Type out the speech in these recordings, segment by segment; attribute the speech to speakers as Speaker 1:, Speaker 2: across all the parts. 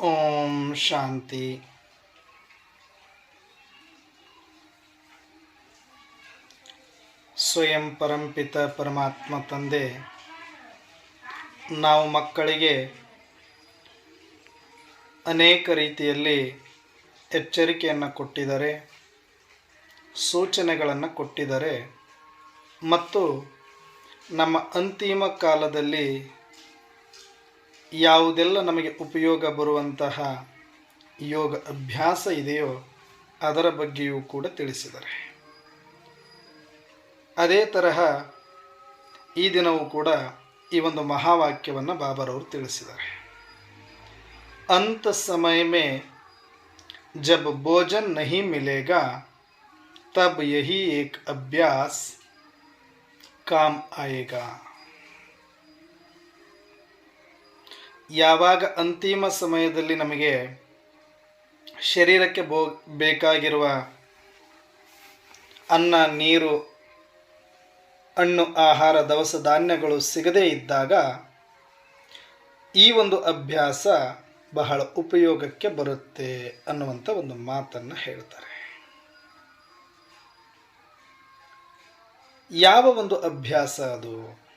Speaker 1: ಓಂ ಶಾಂತಿ ಸ್ವಯಂ ಪರಂಪಿತ ಪರಮಾತ್ಮ ತಂದೆ ನಾವು ಮಕ್ಕಳಿಗೆ ಅನೇಕ ರೀತಿಯಲ್ಲಿ ಎಚ್ಚರಿಕೆಯನ್ನು ಕೊಟ್ಟಿದ್ದಾರೆ ಸೂಚನೆಗಳನ್ನು ಕೊಟ್ಟಿದ್ದಾರೆ ಮತ್ತು ನಮ್ಮ ಅಂತಿಮ ಕಾಲದಲ್ಲಿ ಯಾವುದೆಲ್ಲ ನಮಗೆ ಉಪಯೋಗ ಬರುವಂತಹ ಯೋಗ ಅಭ್ಯಾಸ ಇದೆಯೋ ಅದರ ಬಗ್ಗೆಯೂ ಕೂಡ ತಿಳಿಸಿದರೆ ಅದೇ ತರಹ ಈ ದಿನವೂ ಕೂಡ ಈ ಒಂದು ಮಹಾವಾಕ್ಯವನ್ನು ಬಾಬರವರು ತಿಳಿಸಿದ್ದಾರೆ. ಅಂತ ಸಮಯ ಮೇ ಜಬ್ ಭೋಜನ್ ನಹಿ ಮಿಲೇಗಾ, ತಬ್ ಯಹಿ ಏಕ್ ಅಭ್ಯಾಸ್, ಕಾಮ್ ಆಯೇಗಾ. ಯಾವಾಗ ಅಂತಿಮ ಸಮಯದಲ್ಲಿ ನಮಗೆ ಶರೀರಕ್ಕೆ ಬೋ, ಬೇಕಾಗಿರುವ ಅನ್ನ, ನೀರು, ಹಣ್ಣು, ಆಹಾರ, ದವಸ ಧಾನ್ಯಗಳು ಸಿಗದೇ ಇದ್ದಾಗ ಈ ಒಂದು ಅಭ್ಯಾಸ ಬಹಳ ಉಪಯೋಗಕ್ಕೆ ಬರುತ್ತೆ ಅನ್ನುವಂಥ ಒಂದು ಮಾತನ್ನು ಹೇಳ್ತಾರೆ. ಯಾವ ಒಂದು ಅಭ್ಯಾಸ ಅದು?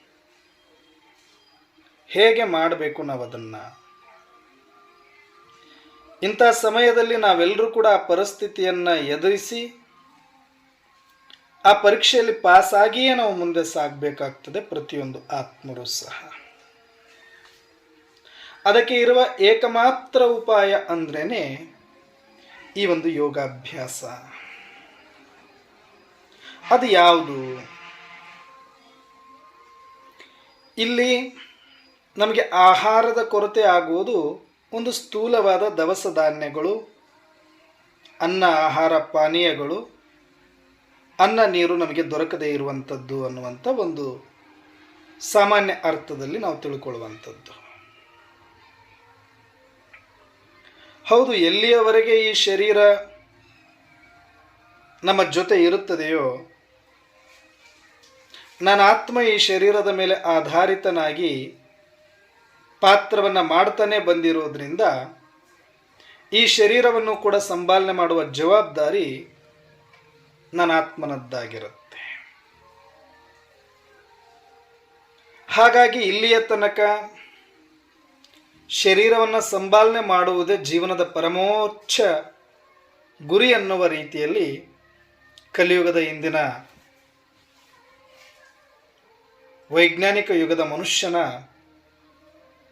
Speaker 1: ಹೇಗೆ ಮಾಡಬೇಕು ನಾವು ಅದನ್ನು ಇಂಥ ಸಮಯದಲ್ಲಿ ನಾವೆಲ್ಲರೂ ಕೂಡ ಆ ಪರಿಸ್ಥಿತಿಯನ್ನು ಎದುರಿಸಿ, ಆ ಪರೀಕ್ಷೆಯಲ್ಲಿ ಪಾಸಾಗಿಯೇ ನಾವು ಮುಂದೆ ಸಾಗಬೇಕಾಗ್ತದೆ ಪ್ರತಿಯೊಂದು ಆತ್ಮರು ಸಹ. ಅದಕ್ಕೆ ಇರುವ ಏಕಮಾತ್ರ ಉಪಾಯ ಅಂದ್ರೇ ಈ ಒಂದು ಯೋಗಾಭ್ಯಾಸ. ಅದು ಯಾವುದು? ಇಲ್ಲಿ ನಮಗೆ ಆಹಾರದ ಕೊರತೆ ಆಗುವುದು ಒಂದು ಸ್ಥೂಲವಾದ ದವಸ ಧಾನ್ಯಗಳು, ಅನ್ನ ಆಹಾರ ಪಾನೀಯಗಳು, ಅನ್ನ ನೀರು ನಮಗೆ ದೊರಕದೇ ಇರುವಂಥದ್ದು ಅನ್ನುವಂಥ ಒಂದು ಸಾಮಾನ್ಯ ಅರ್ಥದಲ್ಲಿ ನಾವು ತಿಳ್ಕೊಳ್ಳುವಂಥದ್ದು. ಹೌದು, ಎಲ್ಲಿಯವರೆಗೆ ಈ ಶರೀರ ನಮ್ಮ ಜೊತೆ ಇರುತ್ತದೆಯೋ ನನ್ನ ಆತ್ಮ ಈ ಶರೀರದ ಮೇಲೆ ಆಧಾರಿತನಾಗಿ ಪಾತ್ರವನ್ನು ಮಾಡ್ತಾನೆ ಬಂದಿರೋದ್ರಿಂದ ಈ ಶರೀರವನ್ನು ಕೂಡ ಸಂಪಾಲನೆ ಮಾಡುವ ಜವಾಬ್ದಾರಿ ನನ್ನ ಆತ್ಮನದ್ದಾಗಿರುತ್ತೆ. ಹಾಗಾಗಿ ಇಲ್ಲಿಯ ತನಕ ಶರೀರವನ್ನು ಸಂಭಾಲನೆ ಮಾಡುವುದೇ ಜೀವನದ ಪರಮೋಚ್ಚ ಗುರಿ ಅನ್ನುವ ರೀತಿಯಲ್ಲಿ ಕಲಿಯುಗದ ಇಂದಿನ ವೈಜ್ಞಾನಿಕ ಯುಗದ ಮನುಷ್ಯನ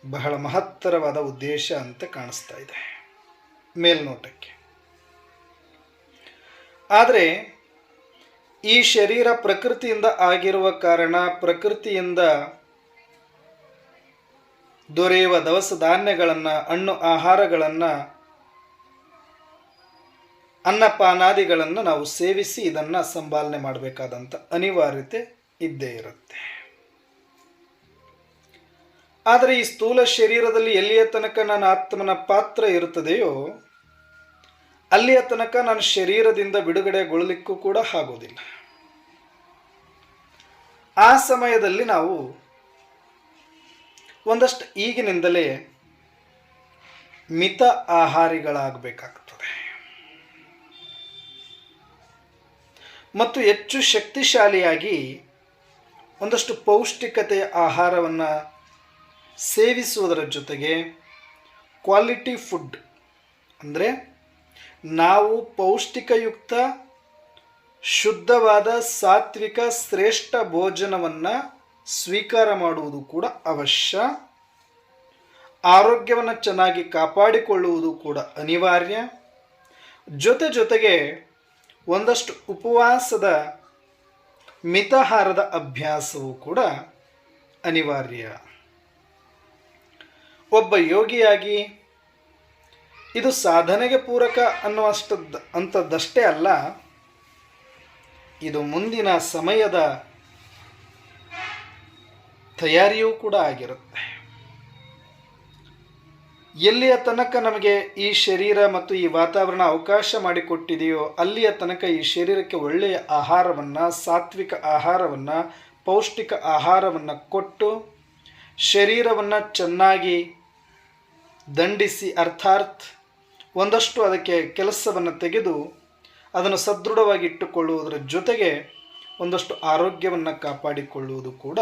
Speaker 1: ಬಹಳ ಮಹತ್ತರವಾದ ಉದ್ದೇಶ ಅಂತ ಕಾಣಿಸ್ತಾ ಇದೆ. ಮೇಲ್ನೋಟಕ್ಕೆ. ಆದರೆ, ಈ ಶರೀರ ಪ್ರಕೃತಿಯಿಂದ ಆಗಿರುವ ಕಾರಣ ಪ್ರಕೃತಿಯಿಂದ ದೊರೆಯುವ ದವಸ ಧಾನ್ಯಗಳನ್ನು, ಹಣ್ಣು ಆಹಾರಗಳನ್ನು, ಅನ್ನಪಾನಾದಿಗಳನ್ನು ನಾವು ಸೇವಿಸಿ ಇದನ್ನು ಸಂಭಾಲನೆ ಮಾಡಬೇಕಾದಂಥ ಅನಿವಾರ್ಯತೆ ಇದ್ದೇ ಇರುತ್ತೆ. ಆದರೆ ಈ ಸ್ಥೂಲ ಶರೀರದಲ್ಲಿ ಎಲ್ಲಿಯ ತನಕ ನನ್ನ ಆತ್ಮನ ಪಾತ್ರ ಇರುತ್ತದೆಯೋ, ಅಲ್ಲಿಯ ತನಕ ನಾನು ಶರೀರದಿಂದ ಬಿಡುಗಡೆಗೊಳ್ಳಲಿಕ್ಕೂ ಕೂಡ ಆಗೋದಿಲ್ಲ ಆ ಸಮಯದಲ್ಲಿ ನಾವು ಒಂದಷ್ಟು ಈಗಿನಿಂದಲೇ ಮಿತ ಆಹಾರಿಗಳಾಗಬೇಕಾಗ್ತದೆ. ಮತ್ತು ಹೆಚ್ಚು ಶಕ್ತಿಶಾಲಿಯಾಗಿ ಒಂದಷ್ಟು ಪೌಷ್ಟಿಕತೆಯ ಆಹಾರವನ್ನು ಸೇವಿಸುವುದರ ಜೊತೆಗೆ ಕ್ವಾಲಿಟಿ ಫುಡ್ ಅಂದರೆ ನಾವು ಪೌಷ್ಟಿಕಯುಕ್ತ, ಶುದ್ಧವಾದ ಸಾತ್ವಿಕ ಶ್ರೇಷ್ಠ ಭೋಜನವನ್ನು ಸ್ವೀಕಾರ ಮಾಡುವುದು ಕೂಡ ಅವಶ್ಯ. ಆರೋಗ್ಯವನ್ನು ಚೆನ್ನಾಗಿ ಕಾಪಾಡಿಕೊಳ್ಳುವುದು ಕೂಡ ಅನಿವಾರ್ಯ. ಜೊತೆ ಜೊತೆಗೆ ಒಂದಷ್ಟು ಉಪವಾಸದ ಮಿತಹಾರದ ಅಭ್ಯಾಸವು ಕೂಡ ಅನಿವಾರ್ಯ. ಒಬ್ಬ ಯೋಗಿಯಾಗಿ ಇದು ಸಾಧನೆಗೆ ಪೂರಕ ಅನ್ನುವಷ್ಟದ್ದು ಅಂಥದ್ದಷ್ಟೇ ಅಲ್ಲ, ಇದು ಮುಂದಿನ ಸಮಯದ ತಯಾರಿಯೂ ಕೂಡ ಆಗಿರುತ್ತೆ. ಎಲ್ಲಿಯ ತನಕ ನಮಗೆ ಈ ಶರೀರ ಮತ್ತು ಈ ವಾತಾವರಣ ಅವಕಾಶ ಮಾಡಿಕೊಟ್ಟಿದೆಯೋ ಅಲ್ಲಿಯ ತನಕ ಈ ಶರೀರಕ್ಕೆ ಒಳ್ಳೆಯ ಆಹಾರವನ್ನು, ಸಾತ್ವಿಕ ಆಹಾರವನ್ನು, ಪೌಷ್ಟಿಕ ಆಹಾರವನ್ನು ಕೊಟ್ಟು ಶರೀರವನ್ನು ಚೆನ್ನಾಗಿ ದಂಡಿಸಿ ಅರ್ಥಾತ್ ಒಂದಷ್ಟು ಅದಕ್ಕೆ ಕೆಲಸವನ್ನು ತೆಗೆದು ಅದನ್ನು ಸದೃಢವಾಗಿ ಇಟ್ಟುಕೊಳ್ಳುವುದರ ಜೊತೆಗೆ ಒಂದಷ್ಟು ಆರೋಗ್ಯವನ್ನು ಕಾಪಾಡಿಕೊಳ್ಳುವುದು ಕೂಡ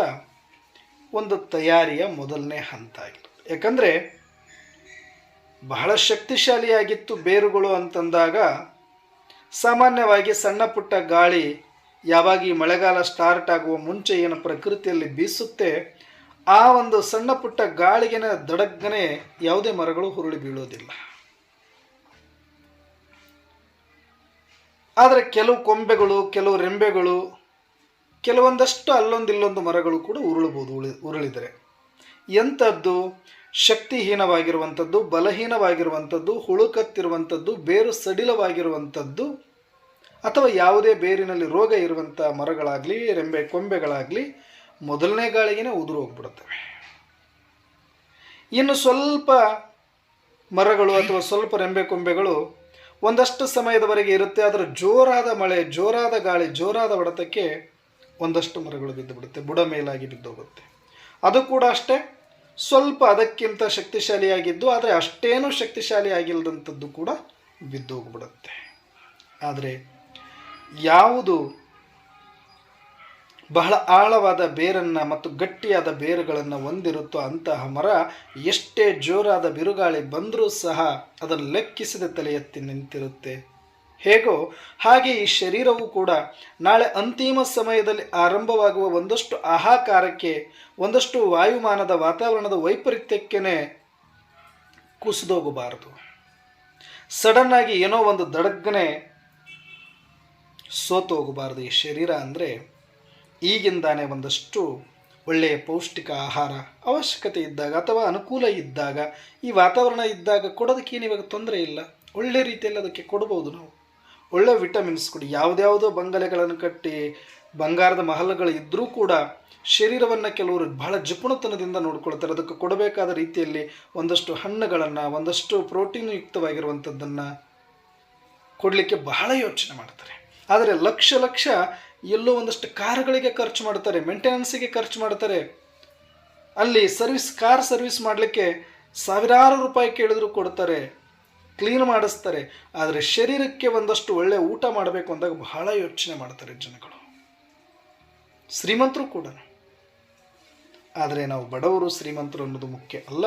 Speaker 1: ಒಂದು ತಯಾರಿಯ ಮೊದಲನೇ ಹಂತ ಆಗಿರುತ್ತೆ ಯಾಕಂದರೆ ಬಹಳ ಶಕ್ತಿಶಾಲಿಯಾಗಿತ್ತು ಬೇರುಗಳು ಅಂತಂದಾಗ ಸಾಮಾನ್ಯವಾಗಿ ಸಣ್ಣ ಪುಟ್ಟ ಗಾಳಿ ಯಾವಾಗ ಈ ಮಳೆಗಾಲ ಸ್ಟಾರ್ಟ್ ಆಗುವ ಮುಂಚೆ ಏನು ಪ್ರಕೃತಿಯಲ್ಲಿ ಬೀಸುತ್ತೆ ಆ ಒಂದು ಸಣ್ಣ ಪುಟ್ಟ ಗಾಳಿಗೆನ ದಡಗ್ಗನೆ ಯಾವುದೇ ಮರಗಳು ಹುರುಳಿ ಬೀಳೋದಿಲ್ಲ. ಆದರೆ ಕೆಲವು ಕೊಂಬೆಗಳು, ಕೆಲವು ರೆಂಬೆಗಳು, ಕೆಲವೊಂದಷ್ಟು ಅಲ್ಲೊಂದಿಲ್ಲೊಂದು ಮರಗಳು ಕೂಡ ಉರುಳಬಹುದು ಉಳಿ, ಉರುಳಿದರೆ. ಎಂಥದ್ದು? ಶಕ್ತಿಹೀನವಾಗಿರುವಂಥದ್ದು, ಬಲಹೀನವಾಗಿರುವಂಥದ್ದು, ಹುಳುಕತ್ತಿರುವಂಥದ್ದು, ಬೇರು ಸಡಿಲವಾಗಿರುವಂಥದ್ದು, ಅಥವಾ ಯಾವುದೇ ಬೇರಿನಲ್ಲಿ ರೋಗ ಇರುವಂಥ ಮರಗಳಾಗಲಿ, ರೆಂಬೆ, ಕೊಂಬೆಗಳಾಗಲಿ ಮೊದಲನೇ ಗಾಳಿಗೆನೇ ಉದುರು ಹೋಗ್ಬಿಡುತ್ತವೆ ಇನ್ನು ಸ್ವಲ್ಪ ಮರಗಳು ಅಥವಾ ಸ್ವಲ್ಪ ರೆಂಬೆ ಕೊಂಬೆಗಳು ಒಂದಷ್ಟು ಸಮಯದವರೆಗೆ ಇರುತ್ತೆ. ಆದರೆ ಜೋರಾದ ಮಳೆ, ಜೋರಾದ ಗಾಳಿ, ಜೋರಾದ ಹೊಡೆತಕ್ಕೆ ಒಂದಷ್ಟು ಮರಗಳು ಬಿದ್ದು ಬಿಡುತ್ತೆ ಬುಡ ಮೇಲಾಗಿ ಬಿದ್ದೋಗುತ್ತೆ. ಅದು ಕೂಡ ಅಷ್ಟೇ. ಸ್ವಲ್ಪ ಅದಕ್ಕಿಂತ ಶಕ್ತಿಶಾಲಿಯಾಗಿದ್ದು, ಆದರೆ ಅಷ್ಟೇನೂ ಶಕ್ತಿಶಾಲಿ ಆಗಿಲ್ಲದಂಥದ್ದು ಕೂಡ ಬಿದ್ದೋಗ್ಬಿಡುತ್ತೆ. ಆದರೆ ಯಾವುದು ಬಹಳ ಆಳವಾದ ಬೇರನ್ನು ಮತ್ತು ಗಟ್ಟಿಯಾದ ಬೇರುಗಳನ್ನು ಹೊಂದಿರುತ್ತೋ ಅಂತಹ ಮರ ಎಷ್ಟೇ ಜೋರಾದ ಬಿರುಗಾಳಿ ಬಂದರೂ ಸಹ ಅದನ್ನು ಲೆಕ್ಕಿಸದೆ ತಲೆ ನಿಂತಿರುತ್ತೆ. ಹೇಗೋ ಹಾಗೆ ಈ ಶರೀರವು ಕೂಡ ನಾಳೆ ಅಂತಿಮ ಸಮಯದಲ್ಲಿ ಆರಂಭವಾಗುವ ಒಂದಷ್ಟು ಆಹಾಕಾರಕ್ಕೆ, ಒಂದಷ್ಟು ವಾಯುಮಾನದ ವಾತಾವರಣದ ವೈಪರೀತ್ಯಕ್ಕೇ ಕುಸಿದೋಗಬಾರದು. ಸಡನ್ನಾಗಿ ಏನೋ ಒಂದು ದಡಗ್ಗನೆ ಸೋತು ಹೋಗಬಾರದು ಈ ಶರೀರ ಅಂದರೆ. ಈಗಿಂದಾನೇ ಒಂದಷ್ಟು ಒಳ್ಳೆಯ ಪೌಷ್ಟಿಕ ಆಹಾರ ಅವಶ್ಯಕತೆ ಇದ್ದಾಗ ಅಥವಾ ಅನುಕೂಲ ಇದ್ದಾಗ, ಈ ವಾತಾವರಣ ಇದ್ದಾಗ ಕೊಡೋದಕ್ಕೇನು ಇವಾಗ ತೊಂದರೆ ಇಲ್ಲ. ಒಳ್ಳೆ ರೀತಿಯಲ್ಲಿ ಅದಕ್ಕೆ ಕೊಡ್ಬೋದು ನಾವು. ಒಳ್ಳೆ ವಿಟಮಿನ್ಸ್ ಕೊಡಿ. ಯಾವುದ್ಯಾವುದೋ ಬಂಗಲೆಗಳನ್ನು ಕಟ್ಟಿ, ಬಂಗಾರದ ಮಹಲ್ಗಳು ಇದ್ದರೂ ಕೂಡ ಶರೀರವನ್ನು ಕೆಲವರು ಬಹಳ ಜಿಪುಣತನದಿಂದ ನೋಡ್ಕೊಳ್ತಾರೆ. ಅದಕ್ಕೆ ಕೊಡಬೇಕಾದ ರೀತಿಯಲ್ಲಿ ಒಂದಷ್ಟು ಹಣ್ಣುಗಳನ್ನು, ಒಂದಷ್ಟು ಪ್ರೋಟೀನ್ ಯುಕ್ತವಾಗಿರುವಂಥದ್ದನ್ನು ಕೊಡಲಿಕ್ಕೆ ಬಹಳ ಯೋಚನೆ ಮಾಡ್ತಾರೆ. ಆದರೆ ಲಕ್ಷ ಲಕ್ಷ ಎಲ್ಲೋ ಒಂದಷ್ಟು ಕಾರ್ಗಳಿಗೆ ಖರ್ಚು ಮಾಡ್ತಾರೆ ಮೇಂಟೆನೆನ್ಸಿಗೆ ಖರ್ಚು ಮಾಡ್ತಾರೆ ಅಲ್ಲಿ ಸರ್ವಿಸ್ ಕಾರ್ ಸರ್ವಿಸ್ ಮಾಡಲಿಕ್ಕೆ ಸಾವಿರಾರು ರೂಪಾಯಿ ಕೇಳಿದ್ರು ಕೊಡ್ತಾರೆ ಕ್ಲೀನ್ ಮಾಡಿಸ್ತಾರೆ. ಆದರೆ ಶರೀರಕ್ಕೆ ಒಂದಷ್ಟು ಒಳ್ಳೆ ಊಟ ಮಾಡಬೇಕು ಅಂದಾಗ ಬಹಳ ಯೋಚನೆ ಮಾಡ್ತಾರೆ ಜನಗಳು. ಶ್ರೀಮಂತರು ಕೂಡ. ಆದರೆ ನಾವು ಬಡವರು ಶ್ರೀಮಂತರು ಅನ್ನೋದು ಮುಖ್ಯ ಅಲ್ಲ.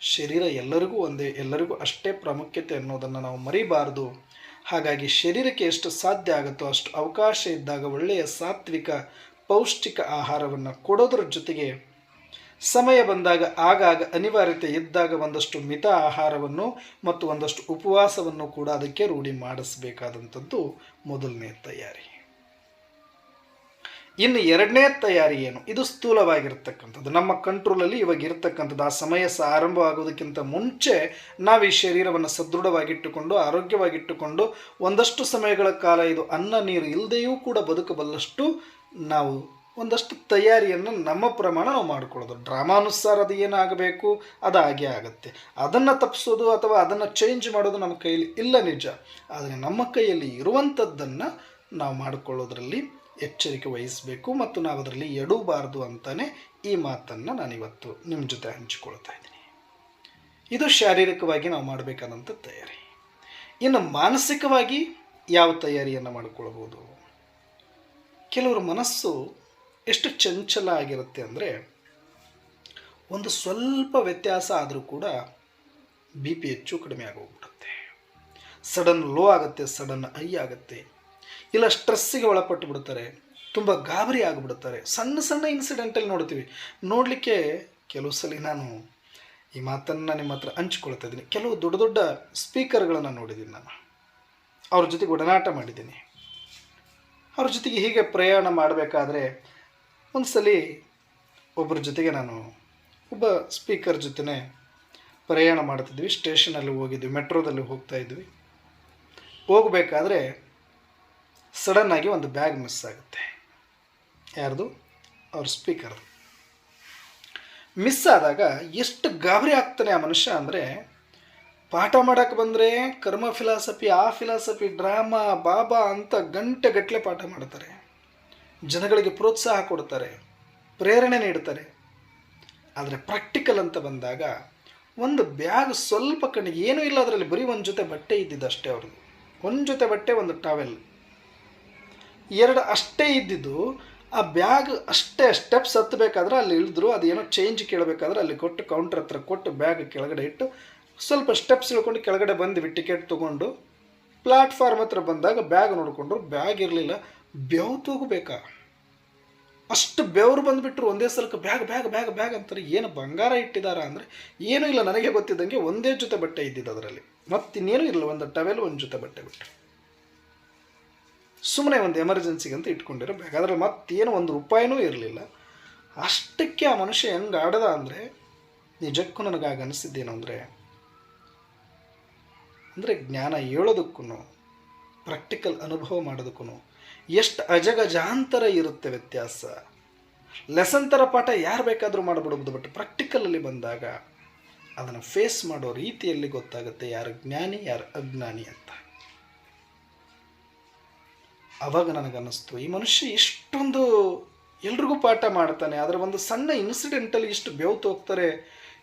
Speaker 1: ಶರೀರ ಎಲ್ಲರಿಗೂ ಒಂದೇ, ಎಲ್ಲರಿಗೂ ಅಷ್ಟೇ ಪ್ರಾಮುಖ್ಯತೆ ಅನ್ನೋದನ್ನು ನಾವು ಮರಿಬಾರದು. ಹಾಗಾಗಿ ಶರೀರಕ್ಕೆ ಎಷ್ಟು ಸಾಧ್ಯ ಆಗುತ್ತೋ ಅಷ್ಟು ಅವಕಾಶ ಇದ್ದಾಗ ಒಳ್ಳೆಯ ಸಾತ್ವಿಕ, ಪೌಷ್ಟಿಕ ಆಹಾರವನ್ನು ಕೊಡೋದ್ರ ಜೊತೆಗೆ ಸಮಯ ಬಂದಾಗ ಆಗಾಗ ಅನಿವಾರ್ಯತೆ ಇದ್ದಾಗ ಒಂದಷ್ಟು ಮಿತ ಆಹಾರವನ್ನು ಮತ್ತು ಒಂದಷ್ಟು ಉಪವಾಸವನ್ನು ಕೂಡ ಅದಕ್ಕೆ ರೂಢಿ ಮಾಡಿಸಬೇಕಾದಂಥದ್ದು ಮೊದಲನೇ ತಯಾರಿ. ಇನ್ನು ಎರಡನೇ ತಯಾರಿ ಏನು? ಇದು ಸ್ಥೂಲವಾಗಿರ್ತಕ್ಕಂಥದ್ದು. ನಮ್ಮ ಕಂಟ್ರೋಲಲ್ಲಿ ಇವಾಗ ಇರತಕ್ಕಂಥದ್ದು. ಆ ಸಮಯ ಸಹ ಆರಂಭವಾಗೋದಕ್ಕಿಂತ ಮುಂಚೆ ನಾವು ಈ ಶರೀರವನ್ನು ಸದೃಢವಾಗಿಟ್ಟುಕೊಂಡು, ಆರೋಗ್ಯವಾಗಿಟ್ಟುಕೊಂಡು ಒಂದಷ್ಟು ಸಮಯಗಳ ಕಾಲ ಇದು ಅನ್ನ ನೀರು ಇಲ್ಲದೆಯೂ ಕೂಡ ಬದುಕಬಲ್ಲಷ್ಟು ನಾವು ಒಂದಷ್ಟು ತಯಾರಿಯನ್ನು ನಮ್ಮ ಪ್ರಮಾಣ ನಾವು ಮಾಡ್ಕೊಳ್ಳೋದು. ಡ್ರಾಮಾನುಸಾರ ಅದು ಏನಾಗಬೇಕು? ಅದು ಹಾಗೆ ಆಗುತ್ತೆ. ಅದನ್ನು ತಪ್ಪಿಸೋದು ಅಥವಾ ಅದನ್ನು ಚೇಂಜ್ ಮಾಡೋದು ನಮ್ಮ ಕೈಯಲ್ಲಿ ಇಲ್ಲ ನಿಜ. ಆದರೆ ನಮ್ಮ ಕೈಯಲ್ಲಿ ಇರುವಂಥದ್ದನ್ನು ನಾವು ಮಾಡಿಕೊಳ್ಳೋದ್ರಲ್ಲಿ ಎಚ್ಚರಿಕೆ ವಹಿಸಬೇಕು ಮತ್ತು ನಾವು ಅದರಲ್ಲಿ ಎಡಬಾರ್ದು ಅಂತಲೇ ಈ ಮಾತನ್ನು ನಾನಿವತ್ತು ನಿಮ್ಮ ಜೊತೆ ಹಂಚಿಕೊಳ್ತಾ ಇದ್ದೀನಿ. ಇದು ಶಾರೀರಿಕವಾಗಿ ನಾವು ಮಾಡಬೇಕಾದಂಥ ತಯಾರಿ. ಇನ್ನು ಮಾನಸಿಕವಾಗಿ ಯಾವ ತಯಾರಿಯನ್ನು ಮಾಡಿಕೊಳ್ಬೋದು? ಕೆಲವರ ಮನಸ್ಸು ಎಷ್ಟು ಚಂಚಲ ಆಗಿರುತ್ತೆ ಅಂದರೆ ಒಂದು ಸ್ವಲ್ಪ ವ್ಯತ್ಯಾಸ ಆದರೂ ಕೂಡ ಬಿ ಪಿ ಹೆಚ್ಚು ಕಡಿಮೆ ಆಗೋಗ್ಬಿಡುತ್ತೆ. ಸಡನ್ ಲೋ ಆಗುತ್ತೆ, ಸಡನ್ ಐ ಆಗುತ್ತೆ ಇಲ್ಲ ಸ್ಟ್ರೆಸ್ಸಿಗೆ ಒಳಪಟ್ಟು ಬಿಡ್ತಾರೆ, ತುಂಬ ಗಾಬರಿ ಆಗಿಬಿಡ್ತಾರೆ. ಸಣ್ಣ ಸಣ್ಣ ಇನ್ಸಿಡೆಂಟಲ್ಲಿ ನೋಡ್ತೀವಿ. ನೋಡಲಿಕ್ಕೆ ಕೆಲವು ಸಲ ನಾನು ಈ ಮಾತನ್ನು ನಿಮ್ಮ ಹತ್ರ ಹಂಚ್ಕೊಳ್ತಾ ಇದ್ದೀನಿ. ಕೆಲವು ದೊಡ್ಡ ದೊಡ್ಡ ಸ್ಪೀಕರ್ಗಳನ್ನು ನೋಡಿದ್ದೀನಿ ನಾನು. ಅವ್ರ ಜೊತೆಗೆ ಒಡನಾಟ ಮಾಡಿದ್ದೀನಿ. ಅವ್ರ ಜೊತೆಗೆ ಹೀಗೆ ಪ್ರಯಾಣ ಮಾಡಬೇಕಾದ್ರೆ ಒಂದು ಸಲ ಒಬ್ಬರ ಜೊತೆಗೆ ನಾನು ಒಬ್ಬ ಸ್ಪೀಕರ್ ಜೊತೆ ಪ್ರಯಾಣ ಮಾಡ್ತಿದ್ವಿ. ಸ್ಟೇಷನಲ್ಲಿ ಹೋಗಿದ್ವಿ ಮೆಟ್ರೋದಲ್ಲಿ ಹೋಗ್ತಾ ಇದ್ವಿ. ಹೋಗಬೇಕಾದ್ರೆ ಸಡನ್ನಾಗಿ ಒಂದು ಬ್ಯಾಗ್ ಮಿಸ್ ಆಗುತ್ತೆ. ಯಾರ್ದು? ಅವ್ರ ಸ್ಪೀಕರ್ ಮಿಸ್ ಆದಾಗ ಎಷ್ಟು ಗಾಬರಿ ಆಗ್ತಾನೆ ಆ ಮನುಷ್ಯ ಅಂದರೆ, ಪಾಠ ಮಾಡೋಕ್ಕೆ ಬಂದರೆ ಕರ್ಮ ಫಿಲಾಸಫಿ ಆ ಫಿಲಾಸಫಿ ಡ್ರಾಮಾ ಬಾಬಾ ಅಂತ ಗಂಟೆ ಗಟ್ಟಲೆ ಪಾಠ ಮಾಡ್ತಾರೆ. ಜನಗಳಿಗೆ ಪ್ರೋತ್ಸಾಹ ಕೊಡ್ತಾರೆ, ಪ್ರೇರಣೆ ನೀಡ್ತಾರೆ. ಆದರೆ ಪ್ರಾಕ್ಟಿಕಲ್ ಅಂತ ಬಂದಾಗ ಒಂದು ಬ್ಯಾಗ್ ಸ್ವಲ್ಪ ಕಣ್ಣಿಗೆ ಏನೂ ಇಲ್ಲ ಅದರಲ್ಲಿ, ಬರೀ ಒಂದು ಜೊತೆ ಬಟ್ಟೆ ಇದ್ದಿದ್ದು ಅಷ್ಟೇ ಅವ್ರದ್ದು. ಒಂದು ಜೊತೆ ಬಟ್ಟೆ, ಒಂದು ಟಾವೆಲ್ ಎರಡು ಅಷ್ಟೇ ಇದ್ದಿದ್ದು, ಆ ಬ್ಯಾಗ್ ಅಷ್ಟೇ ಸ್ಟೆಪ್ಸ್ ಹತ್ತಬೇಕಾದ್ರೆ ಅಲ್ಲಿ ಇಳಿದ್ರು, ಅದೇನೋ ಚೇಂಜ್ ಕೇಳಬೇಕಾದ್ರೆ ಅಲ್ಲಿ ಕೊಟ್ಟು ಕೌಂಟ್ರ್ ಹತ್ರ ಕೊಟ್ಟು ಬ್ಯಾಗ್ ಕೆಳಗಡೆ ಇಟ್ಟು ಸ್ವಲ್ಪ ಸ್ಟೆಪ್ಸ್ ಇಳ್ಕೊಂಡು ಕೆಳಗಡೆ ಬಂದ್ವಿ ಟಿಕೆಟ್ ತೊಗೊಂಡು ಪ್ಲಾಟ್ಫಾರ್ಮ್ ಹತ್ರ ಬಂದಾಗ ಬ್ಯಾಗ್ ನೋಡಿಕೊಂಡ್ರು ಬ್ಯಾಗ್ ಇರಲಿಲ್ಲ ಬೆವ್ ತೂಗಬೇಕಾ? ಅಷ್ಟು ಬೆವರು ಬಂದುಬಿಟ್ರು, ಒಂದೇ ಸಲಕ್ಕೆ ಬ್ಯಾಗ್ ಬ್ಯಾಗ್ ಬ್ಯಾಗ್ ಬ್ಯಾಗ್ ಅಂತಾರೆ, ಏನು ಬಂಗಾರ ಇಟ್ಟಿದಾರ ಅಂದರೆ ಏನೂ ಇಲ್ಲ, ನನಗೆ ಗೊತ್ತಿದ್ದಂಗೆ ಒಂದೇ ಜೊತೆ ಬಟ್ಟೆ ಇದ್ದಿದ್ದು ಅದರಲ್ಲಿ. ಮತ್ತಿನ್ನೇನೂ ಇಲ್ಲ ಒಂದು ಟವೆಲ್ ಒಂದು ಜೊತೆ ಬಟ್ಟೆ ಬಿಟ್ಟರು ಸುಮ್ಮನೆ ಒಂದು ಎಮರ್ಜೆನ್ಸಿಗೆ ಅಂತ ಇಟ್ಕೊಂಡಿರೋ ಬ್ಯಾಗ್ ಅದರಲ್ಲಿ ಮತ್ತೇನು ಒಂದು ರೂಪಾಯಿನೂ ಇರಲಿಲ್ಲ. ಅಷ್ಟಕ್ಕೆ ಆ ಮನುಷ್ಯ ಹೆಂಗೆ ಆಡದ ಅಂದರೆ, ನಿಜಕ್ಕೂ ನನಗಾಗ ಅನಿಸಿದ್ದೇನು ಅಂದರೆ ಅಂದರೆ ಜ್ಞಾನ ಹೇಳೋದಕ್ಕೂ ಪ್ರಾಕ್ಟಿಕಲ್ ಅನುಭವ ಮಾಡೋದಕ್ಕೂ ಎಷ್ಟು ಅಜಗಜಾಂತರ ಇರುತ್ತೆ ವ್ಯತ್ಯಾಸ. ಲೆಸನ್ ಥರ ಪಾಠ ಯಾರು ಬೇಕಾದರೂ ಮಾಡಿಬಿಡ್ಬೋದು ಬಟ್ ಪ್ರಾಕ್ಟಿಕಲಲ್ಲಿ ಬಂದಾಗ, ಅದನ್ನು ಫೇಸ್ ಮಾಡೋ ರೀತಿಯಲ್ಲಿ ಗೊತ್ತಾಗುತ್ತೆ ಯಾರು ಜ್ಞಾನಿ, ಯಾರು ಅಜ್ಞಾನಿ ಅಂತ. ಆವಾಗ ನನಗನ್ನಿಸ್ತು. ಈ ಮನುಷ್ಯ ಇಷ್ಟೊಂದು ಎಲ್ರಿಗೂ ಪಾಠ ಮಾಡ್ತಾನೆ ಅದರ ಒಂದು ಸಣ್ಣ ಇನ್ಸಿಡೆಂಟಲ್ಲಿ ಇಷ್ಟು ಹೋಗ್ತಾರೆ,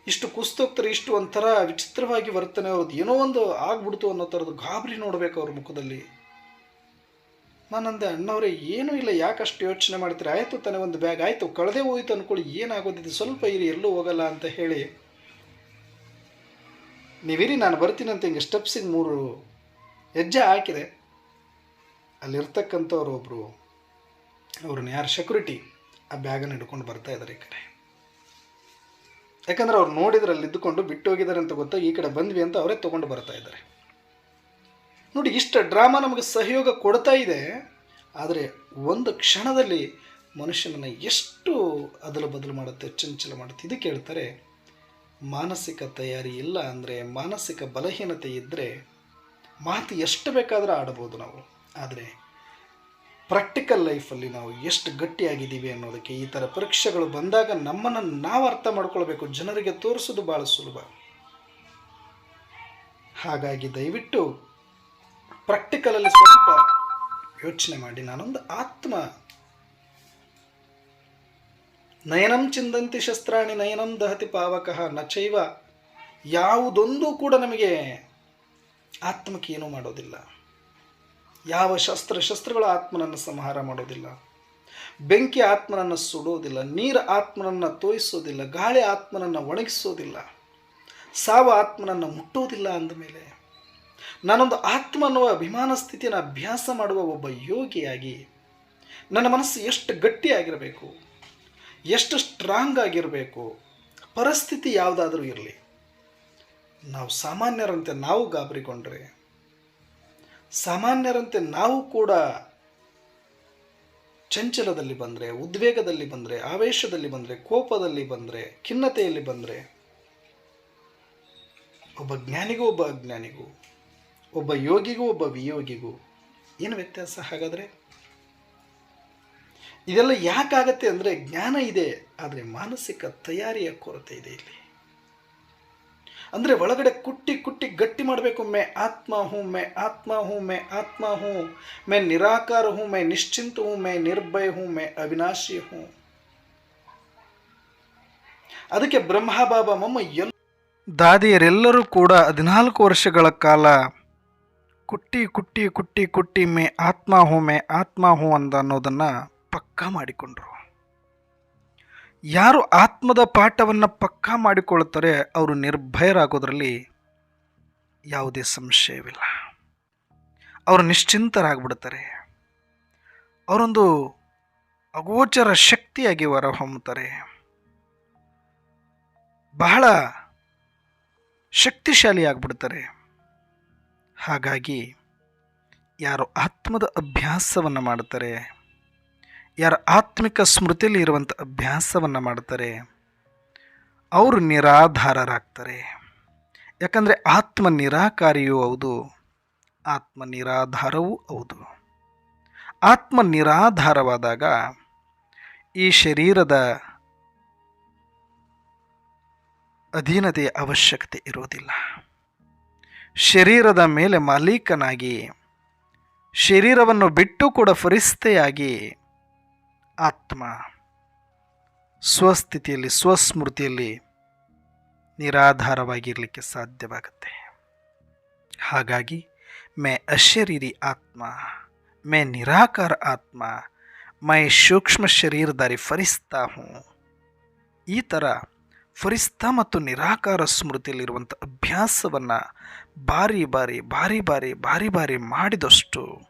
Speaker 1: ಇಷ್ಟು ಕುಸ್ತೋಗ್ತಾರೆ ಇಷ್ಟು ಒಂಥರ ವಿಚಿತ್ರವಾಗಿ ವರ್ತನೆ ಅವ್ರದ್ದು ಏನೋ ಒಂದು ಆಗ್ಬಿಡ್ತು ಅನ್ನೋ ಥರದ್ದು ಗಾಬರಿ ನೋಡಬೇಕು ಅವ್ರ ಮುಖದಲ್ಲಿ. ನಾನಂದೆ, ಅಣ್ಣವ್ರೆ, ಏನೂ ಇಲ್ಲ ಯಾಕಷ್ಟು ಯೋಚನೆ ಮಾಡ್ತೀರಿ? ಆಯಿತು ತಾನೇ, ಒಂದು ಬ್ಯಾಗ್, ಆಯಿತು, ಕಳೆದೇ ಹೋಯ್ತು ಅಂದ್ಕೊಳ್ಳಿ ಏನಾಗೋದಿದೆ? ಸ್ವಲ್ಪ ಇರಿ, ಎಲ್ಲೂ ಹೋಗಲ್ಲ, ಅಂತ ಹೇಳಿ. ನೀವಿರಿ, ನಾನು ಬರ್ತೀನಂತ ಹಿಂಗೆ ಸ್ಟೆಪ್ಸಿಗೆ ಮೂರು ಹೆಜ್ಜೆ ಹಾಕಿದೆ. ಅಲ್ಲಿರ್ತಕ್ಕಂಥವ್ರು ಒಬ್ಬರು ಅವ್ರನ್ನ ಯಾರು ಸೆಕ್ಯೂರಿಟಿ ಆ ಬ್ಯಾಗನ್ನು ಹಿಡ್ಕೊಂಡು ಬರ್ತಾ ಇದ್ದಾರೆ ಈ ಕಡೆ. ಯಾಕಂದ್ರೆ ಅವ್ರು ನೋಡಿದ್ರೆ ಅಲ್ಲಿ ಇದ್ದುಕೊಂಡು ಬಿಟ್ಟು ಹೋಗಿದ್ದಾರೆ ಅಂತ ಗೊತ್ತಾ, ಈ ಕಡೆ ಬಂದ್ವಿ ಅಂತ ಅವರೇ ತೊಗೊಂಡು ಬರ್ತಾ ಇದ್ದಾರೆ ನೋಡಿ, ಇಷ್ಟು ಡ್ರಾಮಾ ನಮಗೆ ಸಹಯೋಗ ಕೊಡ್ತಾ ಇದೆ, ಆದರೆ ಒಂದು ಕ್ಷಣದಲ್ಲಿ ಮನುಷ್ಯನನ್ನು ಎಷ್ಟು ಅದಲು ಬದಲು ಮಾಡುತ್ತೆ, ಚಂಚಲ ಮಾಡುತ್ತೆ ಇದಕ್ಕೆ ಹೇಳ್ತಾರೆ ಮಾನಸಿಕ ತಯಾರಿ ಇಲ್ಲ ಅಂದರೆ, ಮಾನಸಿಕ ಬಲಹೀನತೆ ಇದ್ದರೆ ಮಾತು ಎಷ್ಟು ಬೇಕಾದರೂ ಆಡ್ಬೋದು ನಾವು. ಆದರೆ ಪ್ರಾಕ್ಟಿಕಲ್ ಲೈಫಲ್ಲಿ ನಾವು ಎಷ್ಟು ಗಟ್ಟಿಯಾಗಿದ್ದೀವಿ ಅನ್ನೋದಕ್ಕೆ ಈ ಥರ ಪರೀಕ್ಷೆಗಳು ಬಂದಾಗ ನಮ್ಮನ್ನು ನಾವು ಅರ್ಥ ಮಾಡ್ಕೊಳ್ಬೇಕು. ಜನರಿಗೆ ತೋರಿಸೋದು ಭಾಳ ಸುಲಭ. ಹಾಗಾಗಿ ದಯವಿಟ್ಟು ಪ್ರಾಕ್ಟಿಕಲಲ್ಲಿ ಸ್ವಲ್ಪ ಯೋಚನೆ ಮಾಡಿ. ನಾನೊಂದು ಆತ್ಮ ನಯನಂ ಚಿಂದಂತಿ ಶಸ್ತ್ರಾಣಿ ನಯನಂ ದಹತಿ ಪಾವಕಃ ನಚೈವ ಯಾವುದೊಂದು ಕೂಡ ನಮಗೆ ಆತ್ಮಕ್ಕೆ ಏನೂ ಮಾಡೋದಿಲ್ಲ. ಯಾವ ಶಸ್ತ್ರ, ಶಸ್ತ್ರಗಳು ಆತ್ಮನನ್ನು ಸಂಹಾರ ಮಾಡೋದಿಲ್ಲ. ಬೆಂಕಿ ಆತ್ಮನನ್ನು ಸುಡೋದಿಲ್ಲ, ನೀರು ಆತ್ಮನನ್ನು ತೋಯಿಸೋದಿಲ್ಲ, ಗಾಳಿ ಆತ್ಮನನ್ನು ಒಣಗಿಸೋದಿಲ್ಲ, ಸಾವು ಆತ್ಮನನ್ನು ಮುಟ್ಟೋದಿಲ್ಲ ಅಂದಮೇಲೆ ನಾನೊಂದು ಆತ್ಮ ಅನ್ನುವ ಅಭಿಮಾನ ಸ್ಥಿತಿಯನ್ನು ಅಭ್ಯಾಸ ಮಾಡುವ ಒಬ್ಬ ಯೋಗಿಯಾಗಿ ನನ್ನ ಮನಸ್ಸು ಎಷ್ಟು ಗಟ್ಟಿಯಾಗಿರಬೇಕು, ಎಷ್ಟು ಸ್ಟ್ರಾಂಗ್ ಆಗಿರಬೇಕು, ಪರಿಸ್ಥಿತಿ ಯಾವುದಾದ್ರೂ ಇರಲಿ. ನಾವು ಸಾಮಾನ್ಯರಂತೆ ನಾವು ಗಾಬರಿಗೊಂಡ್ರೆ ಸಾಮಾನ್ಯರಂತೆ ನಾವು ಕೂಡ ಚಂಚಲದಲ್ಲಿ ಬಂದರೆ, ಉದ್ವೇಗದಲ್ಲಿ ಬಂದರೆ, ಆವೇಶದಲ್ಲಿ ಬಂದರೆ, ಕೋಪದಲ್ಲಿ ಬಂದರೆ, ಖಿನ್ನತೆಯಲ್ಲಿ ಬಂದರೆ, ಒಬ್ಬ ಜ್ಞಾನಿಗೂ ಒಬ್ಬ ಅಜ್ಞಾನಿಗೂ, ಒಬ್ಬ ಯೋಗಿಗೂ ಒಬ್ಬ ವಿಯೋಗಿಗೂ ಏನು ವ್ಯತ್ಯಾಸ ಹಾಗಾದರೆ? ಇದೆಲ್ಲ ಯಾಕಾಗತ್ತೆ ಅಂದರೆ ಜ್ಞಾನ ಇದೆ, ಆದರೆ ಮಾನಸಿಕ ತಯಾರಿಯ ಕೊರತೆ ಇದೆ ಇಲ್ಲಿ. ಅಂದರೆ ಒಳಗಡೆ ಕುಟ್ಟಿ ಕುಟ್ಟಿ ಗಟ್ಟಿ ಮಾಡಬೇಕು ಮೇ ಆತ್ಮ ಹೂ ಮೇ ಆತ್ಮ ಹೂ ಮೇ ಆತ್ಮ ಹೂ ಮೇ ನಿರಾಕಾರ ಹೂ ಮೇ ನಿಶ್ಚಿಂತ ಹೂ ಮೇ ನಿರ್ಭಯ ಹೂ ಮೇ ಅವಿನಾಶಿ ಹೂ ಅದಕ್ಕೆ ಬ್ರಹ್ಮ ಬಾಬಾ ಮಮ್ಮ ಎಲ್ ದಾದಿಯರೆಲ್ಲರೂ ಕೂಡ ಹದಿನಾಲ್ಕು ವರ್ಷಗಳ ಕಾಲ ಕುಟ್ಟಿ ಕುಟ್ಟಿ ಕುಟ್ಟಿ ಕುಟ್ಟಿ ಮೇ ಆತ್ಮ ಹೂ ಮೇ ಆತ್ಮ ಹೂ ಅಂದ ಅನ್ನೋದನ್ನು ಪಕ್ಕಾ ಮಾಡಿಕೊಂಡ್ರು. ಯಾರು ಆತ್ಮದ ಪಾಠವನ್ನು ಪಕ್ಕಾ ಮಾಡಿಕೊಳ್ಳುತ್ತಾರೆ, ಅವರು ನಿರ್ಭಯರಾಗೋದರಲ್ಲಿ ಯಾವುದೇ ಸಂಶಯವಿಲ್ಲ. ಅವರು ನಿಶ್ಚಿಂತರಾಗ್ಬಿಡ್ತಾರೆ. ಅವರೊಂದು ಅಗೋಚರ ಶಕ್ತಿಯಾಗಿ ಹೊರಹೊಮ್ಮುತ್ತಾರೆ. ಬಹಳ ಶಕ್ತಿಶಾಲಿ ಆಗ್ಬಿಡ್ತಾರೆ. ಹಾಗಾಗಿ ಯಾರು ಆತ್ಮದ ಅಭ್ಯಾಸವನ್ನು ಮಾಡ್ತಾರೆ ಯಾರು ಆತ್ಮಿಕ ಸ್ಮೃತಿಯಲ್ಲಿ ಇರುವಂಥ ಅಭ್ಯಾಸವನ್ನು ಮಾಡ್ತಾರೆ, ಅವರು ನಿರಾಧಾರರಾಗ್ತಾರೆ. ಯಾಕಂದರೆ ಆತ್ಮ ನಿರಾಕಾರಿಯೂ ಹೌದು ಆತ್ಮ ನಿರಾಧಾರವೂ ಹೌದು. ಆತ್ಮ ನಿರಾಧಾರವಾದಾಗ ಈ ಶರೀರದ ಅಧೀನತೆಯ ಅವಶ್ಯಕತೆ ಇರೋದಿಲ್ಲ ಶರೀರದ ಮೇಲೆ ಮಾಲೀಕನಾಗಿ, ಶರೀರವನ್ನು ಬಿಟ್ಟು ಕೂಡ ಫರಿಸ್ತೆಯಾಗಿ ಆತ್ಮ. ಸ್ವಸ್ಥಿತಿಯಲ್ಲಿ, ಸ್ವಸ್ಮೃತಿಯಲ್ಲಿ ನಿರಾಧಾರವಾಗಿರಲಿಕ್ಕೆ ಸಾಧ್ಯವಾಗುತ್ತೆ. ಹಾಗಾಗಿ, ಮೇ ಅಶರೀರಿ ಆತ್ಮ, ಮೇ ನಿರಾಕಾರ ಆತ್ಮ, ಮೈ ಸೂಕ್ಷ್ಮ ಶರೀರಧಾರಿ ಫರಿಸ್ತಾ ಹ್ಞೂ ಈ ಥರ ಫರಿಸ್ತಾ ಮತ್ತು ನಿರಾಕಾರ ಸ್ಮೃತಿಯಲ್ಲಿರುವಂಥ ಅಭ್ಯಾಸವನ್ನು ಬಾರಿ ಬಾರಿ ಬಾರಿ ಬಾರಿ ಬಾರಿ ಬಾರಿ ಮಾಡಿದಷ್ಟು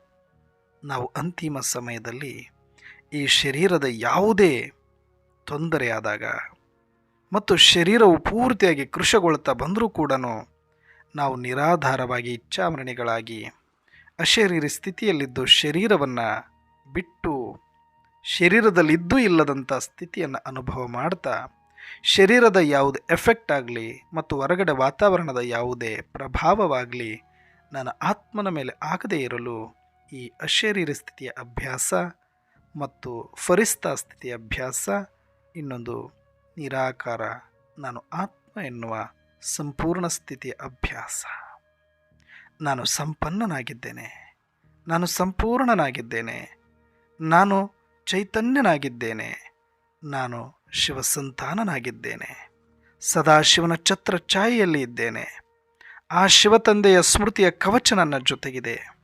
Speaker 1: ನಾವು ಅಂತಿಮ ಸಮಯದಲ್ಲಿ ಈ ಶರೀರದ ಯಾವುದೇ ತೊಂದರೆಯಾದಾಗ ಮತ್ತು ಶರೀರವು ಪೂರ್ತಿಯಾಗಿ ಕೃಶಗೊಳ್ತಾ ಬಂದರೂ ಕೂಡ ನಾವು ನಿರಾಧಾರವಾಗಿ, ಇಚ್ಛಾಮರಣಿಗಳಾಗಿ, ಅಶರೀರ ಸ್ಥಿತಿಯಲ್ಲಿದ್ದು ಶರೀರವನ್ನು ಬಿಟ್ಟು ಶರೀರದಲ್ಲಿದ್ದೂ ಇಲ್ಲದಂಥ ಸ್ಥಿತಿಯನ್ನು ಅನುಭವ ಮಾಡ್ತಾ, ಶರೀರದ ಯಾವುದೇ ಎಫೆಕ್ಟ್ ಆಗಲಿ ಮತ್ತು ಹೊರಗಡೆ ವಾತಾವರಣದ ಯಾವುದೇ ಪ್ರಭಾವವಾಗಲಿ ನನ್ನ ಆತ್ಮನ ಮೇಲೆ ಆಗದೇ ಇರಲು ಈ ಅಶರೀರ ಸ್ಥಿತಿಯ ಅಭ್ಯಾಸ ಮತ್ತು ಫರಿಸ್ತಾ ಸ್ಥಿತಿಯ ಅಭ್ಯಾಸ, ಇನ್ನೊಂದು ನಿರಾಕಾರ. ನಾನು ಆತ್ಮ ಎನ್ನುವ ಸಂಪೂರ್ಣ ಸ್ಥಿತಿಯ ಅಭ್ಯಾಸ. ನಾನು ಸಂಪನ್ನನಾಗಿದ್ದೇನೆ. ನಾನು ಸಂಪೂರ್ಣನಾಗಿದ್ದೇನೆ. ನಾನು ಚೈತನ್ಯನಾಗಿದ್ದೇನೆ. ನಾನು ಶಿವಸಂತಾನನಾಗಿದ್ದೇನೆ. ಸದಾಶಿವನ ಛತ್ರ ಛಾಯೆಯಲ್ಲಿ ಇದ್ದೇನೆ. ಆ ಶಿವತಂದೆಯ ಸ್ಮೃತಿಯ ಕವಚ ನನ್ನ ಜೊತೆಗಿದೆ.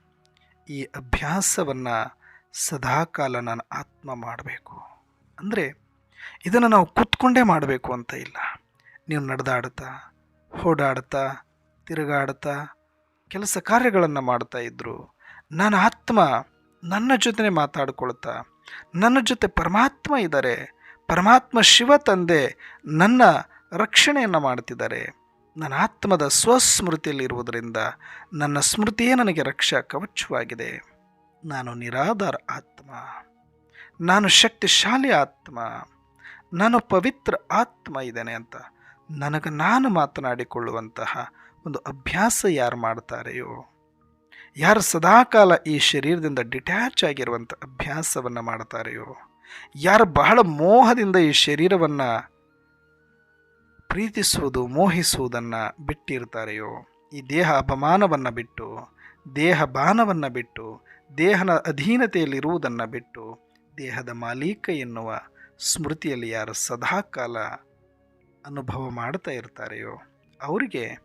Speaker 1: ಈ ಅಭ್ಯಾಸವನ್ನು ಸದಾಕಾಲ ನಾನು ಆತ್ಮ ಮಾಡಬೇಕು. ಅಂದರೆ ಇದನ್ನು ನಾವು ಕೂತ್ಕೊಂಡೇ ಮಾಡಬೇಕು ಅಂತ ಇಲ್ಲ. ನೀವು ನಡೆದಾಡ್ತಾ, ಓಡಾಡ್ತಾ, ತಿರುಗಾಡ್ತಾ, ಕೆಲಸ ಕಾರ್ಯಗಳನ್ನು ಮಾಡ್ತಾ ಇದ್ದರು ನಾನು ಆತ್ಮ, ನನ್ನ ಜೊತೆ ಮಾತಾಡ್ಕೊಳ್ತಾ, ನನ್ನ ಜೊತೆ ಪರಮಾತ್ಮ ಇದ್ದಾರೆ ಪರಮಾತ್ಮ ಶಿವ ತಂದೆ ನನ್ನ ರಕ್ಷಣೆಯನ್ನು ಮಾಡ್ತಿದ್ದಾರೆ. ನನ್ನ ಆತ್ಮದ ಸ್ವಸ್ಮೃತಿಯಲ್ಲಿರುವುದರಿಂದ ನನ್ನ ಸ್ಮೃತಿಯೇ ನನಗೆ ರಕ್ಷಾ ಕವಚವಾಗಿದೆ. ನಾನು ನಿರಾಧಾರ ಆತ್ಮ. ನಾನು ಶಕ್ತಿಶಾಲಿ ಆತ್ಮ. ನಾನು ಪವಿತ್ರ ಆತ್ಮ ಇದ್ದೇನೆ ಅಂತ ನನಗೆ ನಾನು ಮಾತನಾಡಿಕೊಳ್ಳುವಂತಹ ಒಂದು ಅಭ್ಯಾಸ ಯಾರು ಮಾಡ್ತಾರೆಯೋ? ಯಾರು ಸದಾಕಾಲ ಈ ಶರೀರದಿಂದ ಡಿಟ್ಯಾಚ್ ಆಗಿರುವಂಥ ಅಭ್ಯಾಸವನ್ನು ಮಾಡ್ತಾರೆಯೋ? ಯಾರು ಬಹಳ ಮೋಹದಿಂದ ಈ ಶರೀರವನ್ನು ಪ್ರೀತಿಸುವುದು, ಮೋಹಿಸುವುದನ್ನು ಬಿಟ್ಟಿರ್ತಾರೆಯೋ? ಈ ದೇಹ ಅಪಮಾನವನ್ನು ಬಿಟ್ಟು, ದೇಹ ಬಾನವನ್ನು ಬಿಟ್ಟು ದೇಹನ ಅಧೀನತೆಯಲ್ಲಿರುವುದನ್ನು ಬಿಟ್ಟು ದೇಹದ ಮಾಲೀಕ ಎನ್ನುವ ಸ್ಮೃತಿಯಲ್ಲಿ ಯಾರು ಸದಾಕಾಲ ಅನುಭವ ಮಾಡ್ತಾ ಇರ್ತಾರೆಯೋ ಅವರಿಗೆ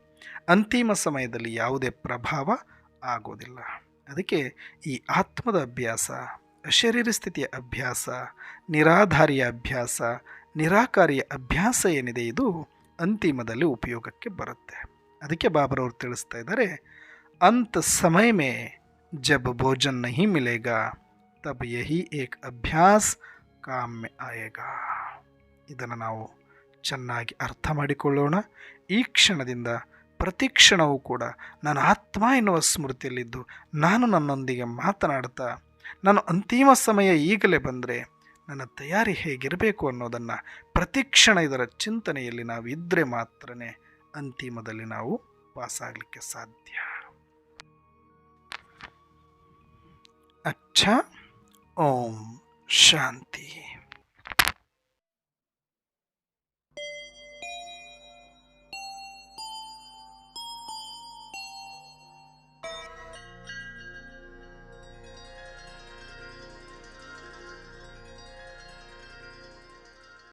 Speaker 1: ಅಂತಿಮ ಸಮಯದಲ್ಲಿ ಯಾವುದೇ ಪ್ರಭಾವ ಆಗೋದಿಲ್ಲ. ಅದಕ್ಕೆ ಈ ಆತ್ಮದ ಅಭ್ಯಾಸ, ಶರೀರ ಸ್ಥಿತಿಯ ಅಭ್ಯಾಸ, ನಿರಾಧಾರಿಯ ಅಭ್ಯಾಸ, ನಿರಾಕಾರಿಯ ಅಭ್ಯಾಸ ಏನಿದೆ ಇದು ಅಂತಿಮದಲ್ಲಿ ಉಪಯೋಗಕ್ಕೆ ಬರುತ್ತೆ. ಅದಕ್ಕೆ ಬಾಬರವ್ರು ತಿಳಿಸ್ತಾ ಇದ್ದಾರೆ, ಅಂತ ಸಮಯ ಮೇ भोजन नहीं मिलेगा, तब ತಬ್ ಯಹಿ ಏಕ್ ಅಭ್ಯಾಸ್ ಕಾಮ್ಯ ಆಯೇಗ ಇದನ್ನು ನಾವು ಚೆನ್ನಾಗಿ ಅರ್ಥ ಮಾಡಿಕೊಳ್ಳೋಣ. ಈ ಕ್ಷಣದಿಂದ ಪ್ರತಿ ಕ್ಷಣವೂ ಕೂಡ ನಾನು ಆತ್ಮ ಎನ್ನುವ ಸ್ಮೃತಿಯಲ್ಲಿದ್ದು ನಾನು ನನ್ನೊಂದಿಗೆ ಮಾತನಾಡ್ತಾ, ನಾನು ಅಂತಿಮ ಸಮಯ ಈಗಲೇ ಬಂದರೆ ನನ್ನ ತಯಾರಿ ಹೇಗಿರಬೇಕು ಅನ್ನೋದನ್ನು ಪ್ರತಿ ಕ್ಷಣ ಇದರ ಚಿಂತನೆಯಲ್ಲಿ ನಾವು ಇದ್ದರೆ ಮಾತ್ರನೇ ಅಂತಿಮದಲ್ಲಿ ನಾವು ಪಾಸಾಗಲಿಕ್ಕೆ ಸಾಧ್ಯ. ಅಚ್ಚ ಓಂ ಶಾಂತಿ